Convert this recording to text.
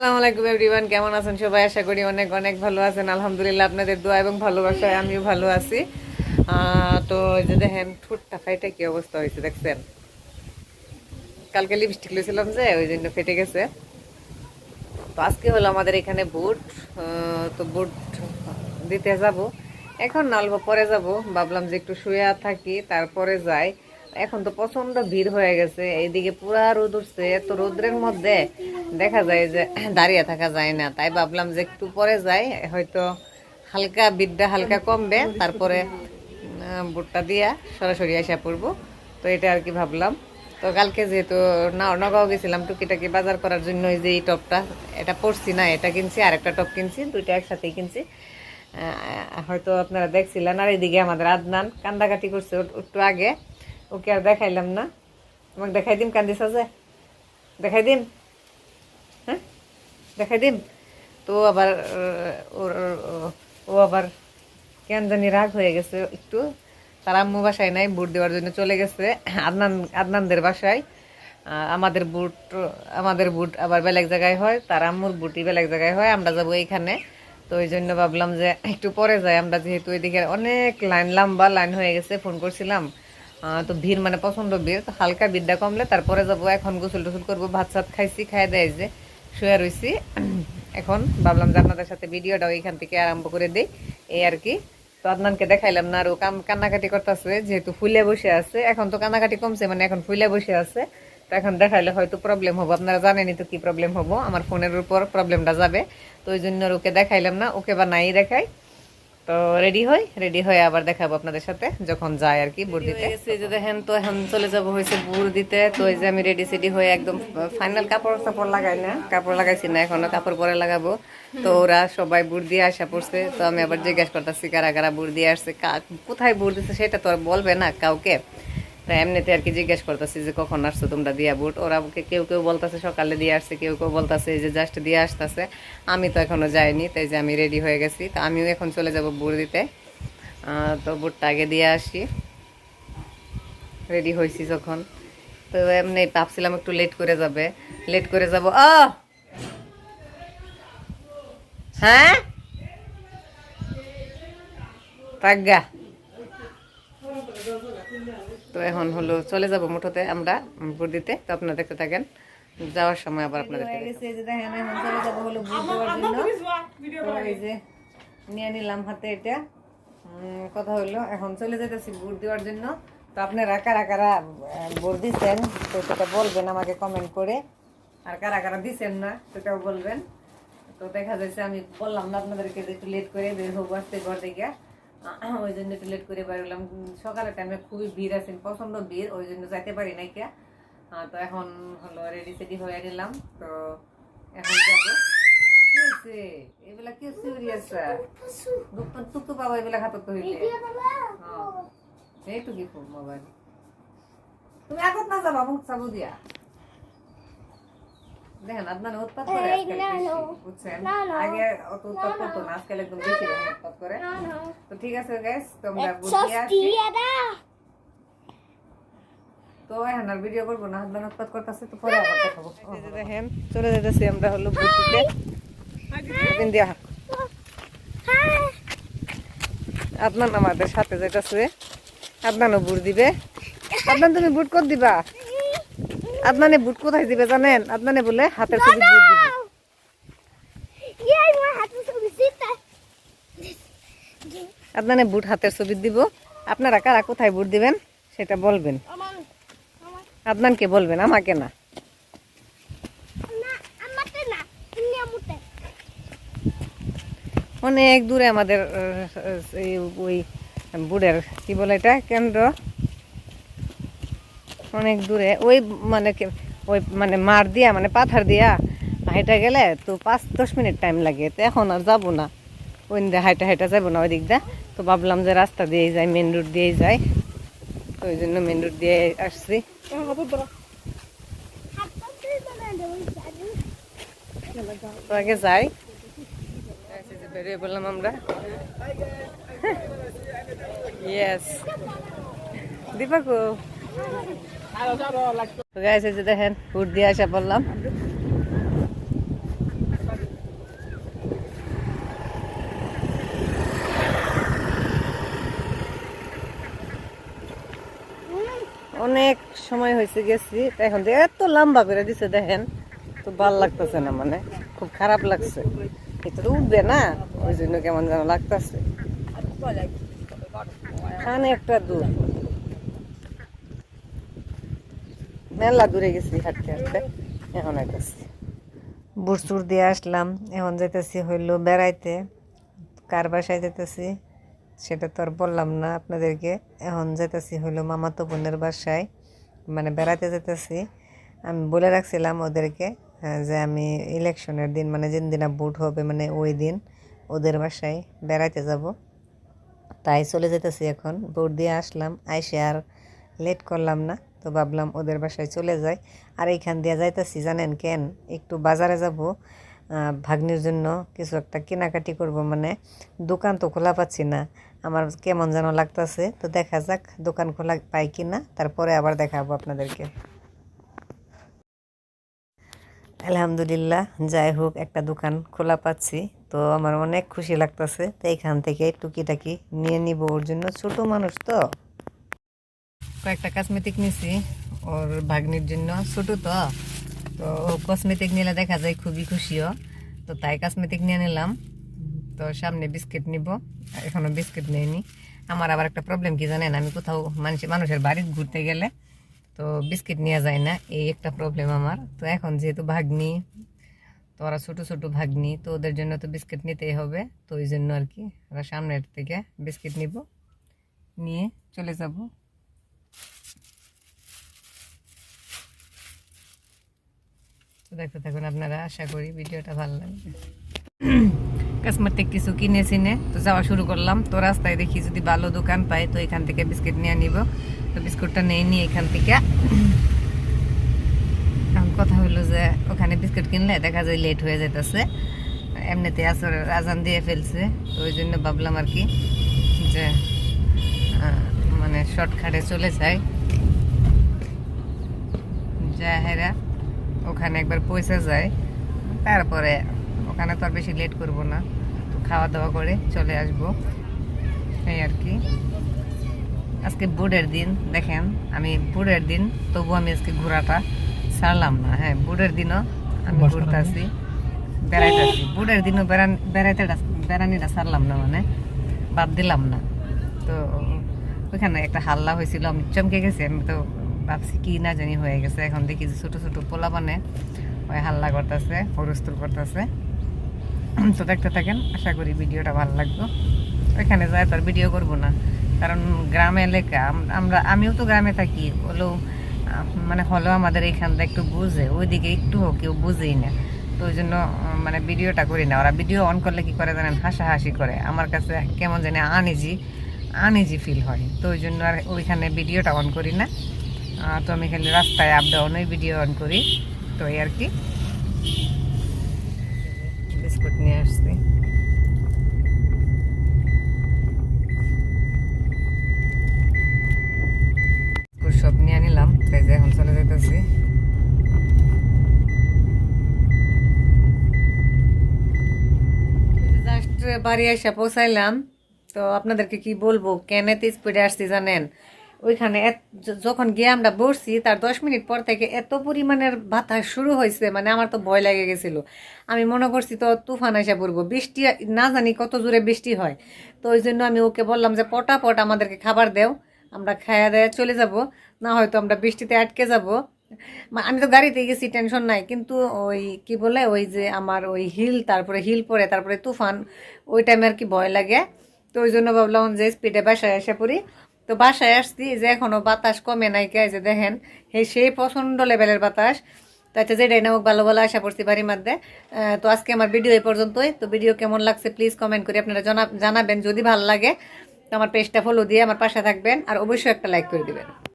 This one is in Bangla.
আসসালামু এভরিওয়ান, কেমন আছেন সবাই? আশা করি অনেক অনেক ভালো আছেন। আলহামদুলিল্লাহ, আপনাদের দোয়া এবং ভালোবাসায় আমিও ভালো আছি। তো যে দেখেন, ঠোঁটটা অবস্থা হয়েছে দেখছেন? কালকে লিপস্টিক লিয়েছিলাম যে, ওই জন্য ফেটে গেছে। তো আজকে হলো আমাদের এখানে বুট তো বুট দিতে যাব। এখন না পরে যাব। ভাবলাম যে একটু শুয়ে থাকি, তারপরে যাই। এখন তো প্রচণ্ড ভিড় হয়ে গেছে, এইদিকে পুরা রোদ উঠছে তো রোদ্রের মধ্যে দেখা যায় যে দাঁড়িয়ে থাকা যায় না। তাই ভাবলাম যে একটু পরে যাই, হয়তো হালকা বিদ্যা হালকা কমবে, তারপরে বুটটা দিয়া সরাসরি আসা পড়ব। তো এটা আর কি ভাবলাম। তো কালকে যেহেতু না- নগাঁও গেছিলাম টুকিটাকি বাজার করার জন্য যে এই টপটা, এটা পরছি না, এটা কিনছি আর একটা টপ কিনছি, দুইটা একসাথেই কিনছি। হয়তো আপনারা দেখছিলেন, আর এদিকে আমাদের আদনান কান্দাকাটি করছে একটু আগে। ওকে আর দেখাইলাম না। তোমাকে দেখাই দিম, কান্দিস যে দেখাই দিম? হ্যাঁ? দেখাই দিম? তো আবার ওর, ও আবার কেন জানি রাগ হয়ে গেছে একটু। তার আম্মু বাসায় নাই বুট দেওয়ার জন্য চলে গেছে। আদনান, আদনানদের বাসায়। আমাদের বুট আমাদের বুট আবার বেলেগ জায়গায় হয়, তার আম্মুর বুটই বেলেগ জায়গায় হয়, আমরা যাব এইখানে। তো ওই জন্য ভাবলাম যে একটু পরে যাই, আমরা যেহেতু এদিকে অনেক লাইন, লম্বা লাইন হয়ে গেছে, ফোন করছিলাম। তো ভিড় মানে প্রচণ্ড ভিড় তো হালকা বিদ্যা কমলে তারপরে যাব। এখন গোসল টোসল করব, ভাত সাত খাইছি খাই দেয় যে শুয়ে রয়েছি এখন ভাবলাম যে আপনাদের সাথে ভিডিওটা ওইখান থেকে আরম্ভ করে দিই, এই আর কি। তো আদনানকে দেখাইলাম না, আর কাম কান্নাকাটি করতেছে, যেহেতু ফুলে বসে আছে। এখন তো কান্নাকাটি কমছে মানে এখন ফুলে বসে আছে। তো এখন দেখাইলে হয়তো প্রবলেম হব। আপনারা জানেনই তো কি প্রবলেম হব। আমার ফোনের উপর প্রবলেমটা যাবে। তো ওই জন্য ওকে দেখাইলাম না, ওকে বা নাই দেখাই। তো রেডি হই? রেডি হয়ে আবার দেখাবো আপনাদের সাথে যখন যায় আর কি বুড় দিতে। এই যে দেখেন তো এখন চলে যাব হয়েছে বুড় দিতে। তো এই যে আমি রেডি সেডি হয়ে একদম ফাইনাল কাপড় চাপড় লাগাই না কাপড় লাগাইছি না এখনও কাপড় পরে লাগাবো। তো ওরা সবাই বুড় দিয়ে আসা পড়ছে তো আমি আবার জিজ্ঞাসা করতেছি কারা কারা বুড় দিয়ে আসছে কোথায় বুড় দিচ্ছে সেটা তো আর বলবে না কাউকে। তো এমনিতে আর কি জিজ্ঞেস করতেছি যে কখন আসছো তোমরা দিয়া বুট। ওরা কেউ কেউ বলতেছে, সকালে দিয়ে আসছে, কেউ কেউ বলতেছে যে জাস্ট দিয়ে আসতেছে। আমি তো এখনও যাইনি, তাই যে আমি রেডি হয়ে গেছি। তো আমিও এখন চলে যাব বুট দিতে। তো বুটটা আগে দিয়ে আসি। রেডি হয়েছি যখন। তো এমনি ভাবছিলাম একটু লেট করে যাবে। লেট করে যাব। ও! হ্যাঁ? প্রাজ্ঞা তো এখন হলো চলে যাব মুঠোতে আমরা বুট দিতে তো আপনারা দেখতে থাকেন যাওয়ার সময় আবার আপনাদের নিয়ে নিলাম হাতে এটা। কথা হলো এখন চলে যেতেছি বুট দেওয়ার জন্য। তো আপনারা কারা কারা বুট দিচ্ছেন তো সেটা বলবেন আমাকে কমেন্ট করে। আর কারা কারা দিচ্ছেন না সেটাও বলবেন। তো দেখা যাচ্ছে আমি বললাম না আপনাদেরকে একটু লেট করে বের হব আসতে ঘর থেকে। ওই জন্য একটু লেট করে বের হলাম সকালের টাইমে খুবই ভিড় আছে প্রচণ্ড ভিড় ওই জন্য যাইতে পারি নাই কে। তো এখন হলো রেডি সেডি হয়ে নিলাম তো এখন যাব। কি হয়েছে এগুলা কি সিরিয়াস দুঃখ তুক তো পাবো এগুলা খাতো তো হইলে হ্যাঁ। এইটু কি মোবাইল তুমি আগত না যাবা মুখ চাবু দিয়া। দেখেন আপনার উৎপাত করে বুঝছেন? আগে অত উৎপাত করতো না আজকাল একদম বেশি উৎপাত করে। তো ঠিক আছে গাইস তোমরা বুঝিয়ে আসি। তো এখন আর ভিডিও করব না হাতবান উৎপাত করতেছে তো পরে আবার দেখাবো। দেখেন চলে যেতেছি আমরা হলো বুটিতে দিন দিয়া। আদনান আমাদের সাথে যেতেছে আদনানও বুট দিবে। আদনান তুমি বুট কত দিবা? আদনানে বুট কোথায় দিবে জানেন? আদনানে বলে হাতের ছবি বুট দিবে। আদনানে বুট হাতের ছবি দিব। আপনারা কারা কোথায় বুট দিবেন? সেটা বলবেন। আদনানকে বলবেন আমাকে না। অনেক দূরে আমাদের ওই বুড়ের কি বলে এটা কেন্দ্র? অনেক দূরে। ওই মানে ওই মানে মার দিয়া মানে পাথার দিয়া হাইটা গেলে তো পাঁচ, দশ মিনিট টাইম লাগে। তো এখন আর যাব না। ওই দিয়ে হাইটা হাইটা যাব না ওই দিক দিয়ে। তো ভাবলাম যে রাস্তা দিয়েই যাই মেন রোড দিয়েই যাই। তো ওই জন্য মেন রোড দিয়ে আসছি। তো আগে যাই। বেরিয়ে বললাম আমরা। ইয়েস দীপাকু দেখেন ফুট দিয়ে আসা অনেক সময় হয়েছে গেছি এখন এত লম্বা করে দিছে, দেখেন। তো ভালো লাগতেছে না মানে খুব খারাপ লাগছে। এটা তো উঠবে না, ওই জন্য কেমন যেন লাগতেছে। একটা দূর। মেলা দূরে গেছি, হাঁটতে হাঁটতে। এখন আইতেছি বুটসুর দিয়ে আসলাম, এখন যাইতেছি হইল বেড়াইতে। কার বাসায় যেতেছি সেটা তো আর বললাম না আপনাদেরকে। এখন যেতেছি হইল মামাতো বোনের বাসায় মানে বেড়াতে যেতেছি আমি বলে রাখছিলাম ওদেরকে যে আমি ইলেকশনের দিন মানে যেদিন দিন ভোট হবে মানে ওই দিন ওদের বাসায় বেড়াইতে যাব। তাই চলে যেতেছি এখন। ভোট দিয়ে আসলাম, আইসে আর লেট করলাম না। তো ভাবলাম ওদের বাসায় চলে যাই। আর এইখান দিয়ে যাইতেছি, জানেন কেন? একটু বাজারে যাব ভাগ্নির জন্য কিছু একটা কেনাকাটি করব। মানে দোকান তো খোলা পাচ্ছি না, আমার কেমন যেন লাগতেছে। তো দেখা যাক দোকান খোলা পাই কি না তারপরে আবার দেখাবো আপনাদেরকে। আলহামদুলিল্লাহ, যাই হোক, একটা দোকান খোলা পাচ্ছি। তো আমার অনেক খুশি লাগতেছে। তো এইখান থেকে টুকিটাকি নিয়ে নিব ওর জন্য। ছোট মানুষ তো। কয়েকটা কসমেটিক নিছি। ওর ভাগ্নির জন্য ছোট তো তো কসমেটিক নিলে দেখা যায় খুবই খুশিও। তো তাই কসমেটিক নিয়ে নিলাম। তো সামনে বিস্কিট নিব। এখনও বিস্কিট নেইনি। আমার আবার একটা প্রবলেম কি জানেন? আমি কোথাও মানুষ মানুষের বাড়ি ঘুরতে গেলে তো বিস্কিট নেওয়া যায় না। এই একটা প্রবলেম আমার। তো এখন যেহেতু ভাগ্নি, তো ওরা ছোটো ছোটো ভাগ্নি, তো ওদের জন্য তো বিস্কিট নিতেই হবে। তো ওই জন্য আর কি ওরা সামনের থেকে বিস্কিট নিব। নিয়ে চলে যাব। দেখতে থাকুন আপনারা, আশা করি ভিডিওটা ভালো লাগবে। থেকে কিছু কিনে সিনে তো যাওয়া শুরু করলাম। তো রাস্তায় দেখি যদি ভালো দোকান পাই তো এখান থেকে বিস্কিট নিয়ে নিব। তো বিস্কুটটা নিয়ে নিই এখান থেকে। কথা হলো যে ওখানে বিস্কুট কিনলে দেখা যায় লেট হয়ে যেতেছে এমনিতে আসর আজান দিয়ে ফেলছে। তো ওই জন্য ভাবলাম আর কি যে মানে শর্টকাটে চলে যায় যা হেরা। ওখানে একবার পয়সা যায়। তারপরে ওখানে তো আর বেশি লেট করব না। তো খাওয়া দাওয়া করে চলে আসব। এই আর কি। আজকে বুড়ের দিন দেখেন আমি বুড়ের দিন তবু আমি আজকে ঘোরাটা ছাড়লাম না। হ্যাঁ বুড়ের দিনও আমি ঘুরতে ঘুরতেছি বেড়াইতেছি। বুড়ের দিনও বেড়ান বেড়াইতে বেড়ানিটা ছাড়লাম না মানে বাদ দিলাম না। তো ওইখানে একটা হাল্লা হয়েছিল আমি চমকে গেছি আমি তো ভাবছি কি না জানি হয়ে গেছে। এখন দেখি যে ছোটো ছোটো পোলা মানে ওই হাল্লা করতেছে হরস্তুল করতেছে। তো দেখতে থাকেন, আশা করি ভিডিওটা ভালো লাগবে। ওইখানে যায় তার ভিডিও করব না। কারণ গ্রামে এলাকা আমরা, আমিও তো গ্রামে থাকি, হলেও মানে হলেও আমাদের এইখানটা একটু বুঝে, ওইদিকে একটু হোক, কেউ বুঝেই না। তো ওই জন্য মানে ভিডিওটা করি না। ওরা ভিডিও অন করলে কি করে জানেন? হাসাহাসি করে। আমার কাছে কেমন জানি আনইজি আনইজি ফিল হয়। তো ওই জন্য আর ওইখানে ভিডিওটা অন করি না। তো আমি খালি রাস্তায় আপ ডাউনে ভিডিও অন করি। তো এই আর কি। বিস্কুট নিয়ে আসছি। যে এখন চলে বাড়ি এসে পৌঁছাইলাম। তো আপনাদেরকে কি বলব? কেন এত স্পিডে আসছি জানেন? ওইখানে যখন গিয়ে আমরা বসছি, তার দশ মিনিট পর থেকে এত পরিমাণের বাতাস শুরু হয়েছে মানে আমার তো ভয় লেগে গেছিল। আমি মনে করছি তো তুফান এসে পড়ব। বৃষ্টি, না জানি কত জোরে বৃষ্টি হয়। তো ওই জন্য আমি ওকে বললাম যে, পটাপট আমাদেরকে খাবার দেও, আমরা খায়া দেয়া চলে যাব। না হয়তো আমরা বৃষ্টিতে আটকে যাব। আমি তো গাড়িতে গেছি, টেনশন নাই। কিন্তু ওই কি বলে, ওই যে আমার ওই হিল, তারপরে হিল পরে তারপরে তুফান, ওই টাইমে আর কি ভয় লাগে। তো ওই জন্য ভাবলাম যে স্পিডে বাসায় এসে পড়ি। তো বাসায় আসছি যে এখনও বাতাস কমে নাই কে যে দেখেন হে সেই প্রচণ্ড লেভেলের বাতাস। তো আচ্ছা যে হোক, ভালো ভালো আশা করছি বাড়ির মধ্যে। তো আজকে আমার ভিডিও এই পর্যন্তই। তো ভিডিও কেমন লাগছে প্লিজ কমেন্ট করে আপনারা জানা- জানাবেন। যদি ভালো লাগে, তো আমার পেজটা ফলো দিয়ে আমার পাশে থাকবেন। আর অবশ্যই একটা লাইক করে দিবেন।